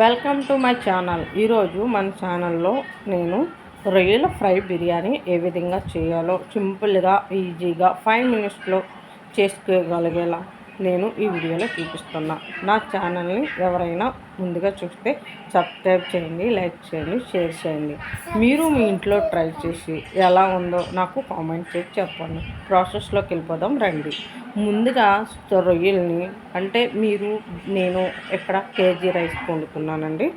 Welcome to my channel. ఈరోజు మన ఛానల్లో నేను రొయ్యల ఫ్రై బిర్యానీ ఏ విధంగా చేయాలో సింపుల్గా ఈజీగా ఫైవ్ మినిట్స్లో చేసుకోగలిగేలా నేను ఈ వీడియోలో చూపిస్తున్నా. నా ఛానల్ని ఎవరైనా ముందుగా చూస్తే సబ్స్క్రైబ్ చేయండి లైక్ చేయండి షేర్ చేయండి. మీరు మీ ఇంట్లో ట్రై చేసి ఎలా ఉందో నాకు కామెంట్ చేసి చెప్పండి. ప్రాసెస్లోకి వెళ్ళిపోదాం రండి. ముందుగా రొయ్యల్ని అంటే మీరు నేను ఇక్కడ కేజీ రైస్ వండుతున్నానండి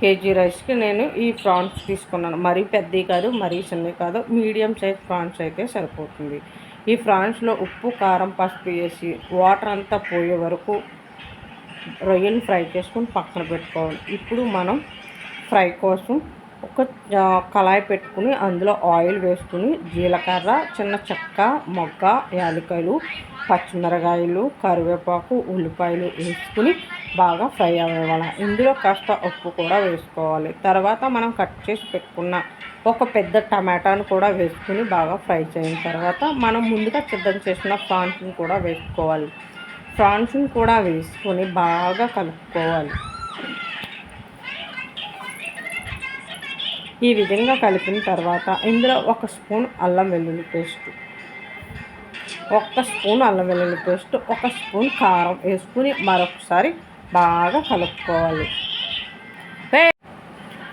కేజీ రైస్కి నేను ఈ ప్రాన్స్ తీసుకున్నాను. మరీ పెద్దవి కాదు మరీ చిన్నవి కాదు మీడియం సైజ్ ప్రాన్స్ అయితే సరిపోతుంది. ఈ ఫ్రాన్స్లో ఉప్పు కారం పసుపు వేసి వాటర్ అంతా పోయే వరకు రొయ్యలు ఫ్రై చేసుకొని పక్కన పెట్టుకోవాలి. ఇప్పుడు మనం ఫ్రై కోసం ఒక కళాయి పెట్టుకుని అందులో ఆయిల్ వేసుకుని జీలకర్ర చిన్న చెక్క మొగ్గ యాలకాయలు పచ్చిమిరకాయలు కరివేపాకు ఉల్లిపాయలు వేసుకుని బాగా ఫ్రై అవ్వాలి. ఇందులో కాస్త ఉప్పు కూడా వేసుకోవాలి. తర్వాత మనం కట్ చేసి పెట్టుకున్న ఒక పెద్ద టమాటాను కూడా వేసుకుని బాగా ఫ్రై చేసిన తర్వాత మనం ముందుగా సిద్ధం చేసిన ప్రాన్స్ని కూడా వేసుకోవాలి. ఫ్రాన్స్ని కూడా వేసుకొని బాగా కలుపుకోవాలి. ఈ విధంగా కలిపిన తర్వాత ఇందులో ఒక స్పూన్ అల్లం వెల్లుల్లి పేస్ట్ ఒక్క స్పూన్ అల్లం వెల్లుల్లి పేస్ట్ ఒక స్పూన్ కారం వేసుకుని మరొకసారి బాగా కలుపుకోవాలి.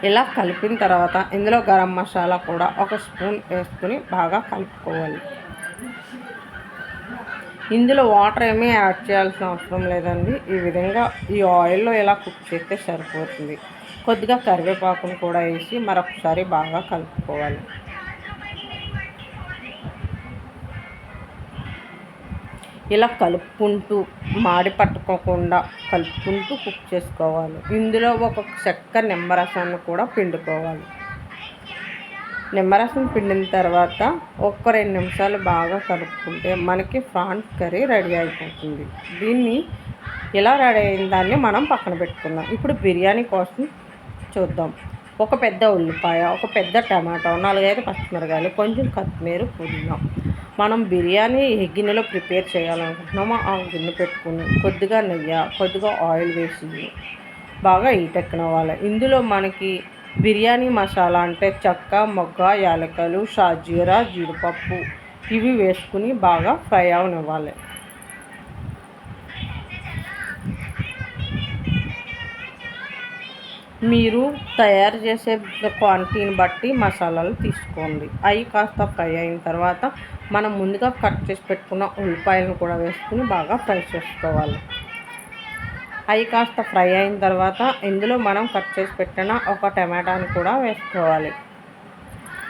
ఇలా కలిపిన తర్వాత ఇందులో గరం మసాలా కూడా ఒక స్పూన్ వేసుకుని బాగా కలుపుకోవాలి. ఇందులో వాటర్ ఏమీ యాడ్ చేయాల్సిన అవసరం లేదండి. ఈ విధంగా ఈ ఆయిల్లో ఇలా కుక్ చేస్తే సరిపోతుంది. కొద్దిగా కరివేపాకును కూడా వేసి మరొకసారి బాగా కలుపుకోవాలి. ఇలా కలుపుకుంటూ మాడి పట్టుకోకుండా కలుపుకుంటూ కుక్ చేసుకోవాలి. ఇందులో ఒక చెక్క నిమ్మరసాన్ని కూడా పిండుకోవాలి. నిమ్మరసం పిండిన తర్వాత ఒక్క రెండు నిమిషాలు బాగా కలుపుకుంటే మనకి ఫ్రాన్స్ కర్రీ రెడీ అయిపోతుంది. దీన్ని ఇలా రెడీ అయిన దాన్ని మనం పక్కన పెట్టుకుందాం. ఇప్పుడు బిర్యానీ కోసం చూద్దాం. ఒక పెద్ద ఉల్లిపాయ ఒక పెద్ద టమాటో నాలుగైదు పచ్చిమిరకాయలు కొంచెం కొత్తిమీర పుదీనా మనం బిర్యానీ ఏ గిన్నెలో ప్రిపేర్ చేయాలనుకుంటున్నామో ఆ గిన్నె పెట్టుకుని కొద్దిగా నెయ్యి కొద్దిగా ఆయిల్ వేసి బాగా ఈటెక్కనవ్వాలి ఇందులో మనకి బిర్యానీ మసాలా అంటే చెక్క మొగ్గ యాలకలు షాజీరా జీడిపప్పు ఇవి వేసుకుని బాగా ఫ్రై అవనివ్వాలి. మీరు తయారు చేసే క్వాంటిటీని బట్టి మసాలాలు తీసుకోండి. అవి కాస్త ఫ్రై అయిన తర్వాత మనం ముందుగా కట్ చేసి పెట్టుకున్న ఉల్లిపాయలను కూడా వేసుకుని బాగా ఫ్రై చేసుకోవాలి. అవి కాస్త ఫ్రై అయిన తర్వాత ఇందులో మనం కట్ చేసి పెట్టిన ఒక టమాటాని కూడా వేసుకోవాలి.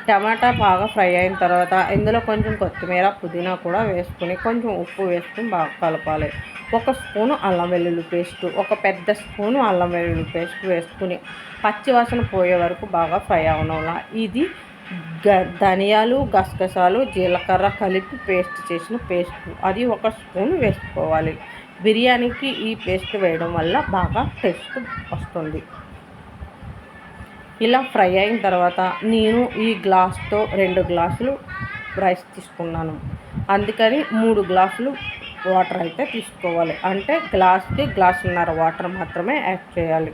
టమాటా బాగా ఫ్రై అయిన తర్వాత ఇందులో కొంచెం కొత్తిమీర పుదీనా కూడా వేసుకుని కొంచెం ఉప్పు వేసుకుని బాగా కలపాలి. ఒక స్పూను అల్లం వెల్లుల్లి పేస్ట్ ఒక పెద్ద స్పూను అల్లం వెల్లుల్లి పేస్ట్ వేసుకుని పచ్చి వాసన పోయే వరకు బాగా ఫ్రై అవనవలా. ఇది గ ధనియాలు గసగసాలు జీలకర్ర కలిపి పేస్ట్ చేసిన పేస్ట్. అది ఒక స్పూన్ వేసుకోవాలి. బిర్యానీకి ఈ పేస్ట్ వేయడం వల్ల బాగా టేస్ట్ వస్తుంది. ఇలా ఫ్రై అయిన తర్వాత నేను ఈ గ్లాస్తో రెండు గ్లాసులు రైస్ తీసుకున్నాను. అందుకని మూడు గ్లాసులు వాటర్ అయితే తీసుకోవాలి. అంటే గ్లాస్కి గ్లాసున్నర వాటర్ మాత్రమే యాడ్ చేయాలి.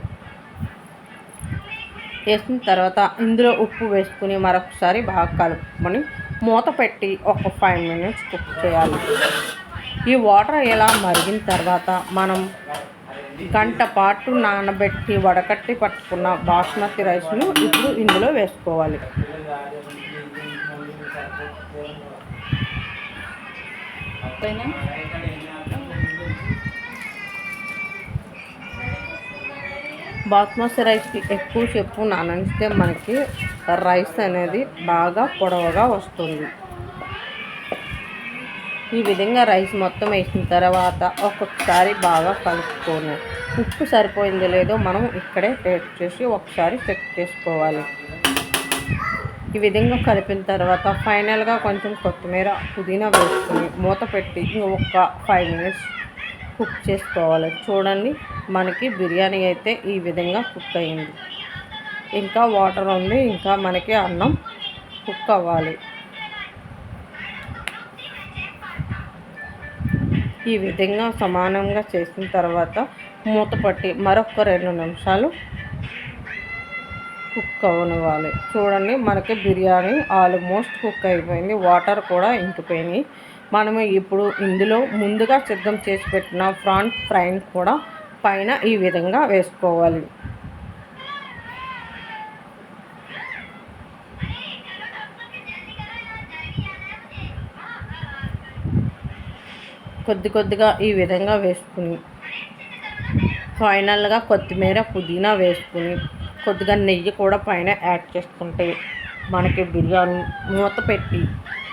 వేసిన తర్వాత ఇందులో ఉప్పు వేసుకుని మరొకసారి బాగా కలుపుకొని మూత పెట్టి ఒక ఫైవ్ మినిట్స్ కుక్ చేయాలి. ఈ వాటర్ ఇలా మరిగిన తర్వాత మనం గంట పాటు నానబెట్టి వడకట్టి పట్టుకున్న బాస్మతి రైస్ను ఇప్పుడు ఇందులో వేసుకోవాలి. బాస్మతి రైస్కి ఎక్కువ చెప్పు నాననిస్తే మనకి రైస్ అనేది బాగా పొడవుగా వస్తుంది. ఈ విధంగా రైస్ మొత్తం వేసిన తర్వాత ఒక్కొక్కసారి బాగా కలుపుకొని ఉప్పు సరిపోయిందో లేదో మనం ఇక్కడే టేస్ట్ చేసి ఒకసారి చెక్ చేసుకోవాలి. ఈ విధంగా కలిపిన తర్వాత ఫైనల్గా కొంచెం కొత్తిమీర పుదీనా వేసుకొని మూత పెట్టి ఒక ఫైవ్ మినిట్స్ కుక్ చేసుకోవాలి. చూడండి మనకి బిర్యానీ అయితే ఈ విధంగా కుక్ అయింది. ఇంకా వాటర్ ఉంది ఇంకా మనకి అన్నం కుక్ అవ్వాలి. ఈ విధంగా సమానంగా చేసిన తర్వాత మూత పట్టి మరొక రెండు నిమిషాలు కుక్ అవ్వనివ్వాలి చూడండి మనకి బిర్యానీ ఆల్మోస్ట్ కుక్ అయిపోయింది. వాటర్ కూడా ఇంకిపోయినాయి. మనము ఇప్పుడు ఇందులో ముందుగా సిద్ధం చేసి పెట్టిన ఫ్రాన్ ఫ్రైని కూడా పైన ఈ విధంగా వేసుకోవాలి. కొద్ది కొద్దిగా ఈ విధంగా వేసుకుని ఫైనల్గా కొత్తిమీర పుదీనా వేసుకుని కొద్దిగా నెయ్యి కూడా పైన యాడ్ చేసుకుంటే మనకి బిర్యానీ మూత పెట్టి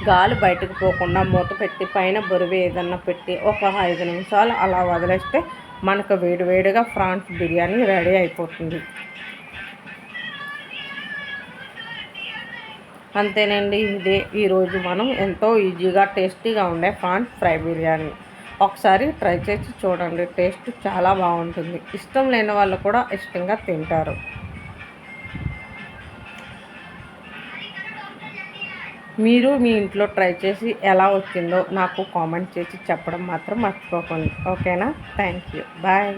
గాలి బయటకు పోకుండా మూత పెట్టి పైన బరువు ఏదన్నా పెట్టి ఒక ఐదు నిమిషాలు అలా వదిలేస్తే మనకు వేడివేడిగా ఫ్రాన్స్ బిర్యానీ రెడీ అయిపోతుంది. అంతేనండి ఇదే ఈరోజు మనం ఎంతో ఈజీగా టేస్టీగా ఉండే ఫ్రాన్స్ ఫ్రై బిర్యానీ. ఒకసారి ట్రై చేసి చూడండి. టేస్ట్ చాలా బాగుంటుంది. ఇష్టం లేని వాళ్ళు కూడా ఇష్టంగా తింటారు. మీరు మీ ఇంట్లో ట్రై చేసి ఎలా వచ్చిందో నాకు కామెంట్ చేసి చెప్పడం మాత్రం మర్చిపోకండి. ఓకేనా? Thank you. బాయ్.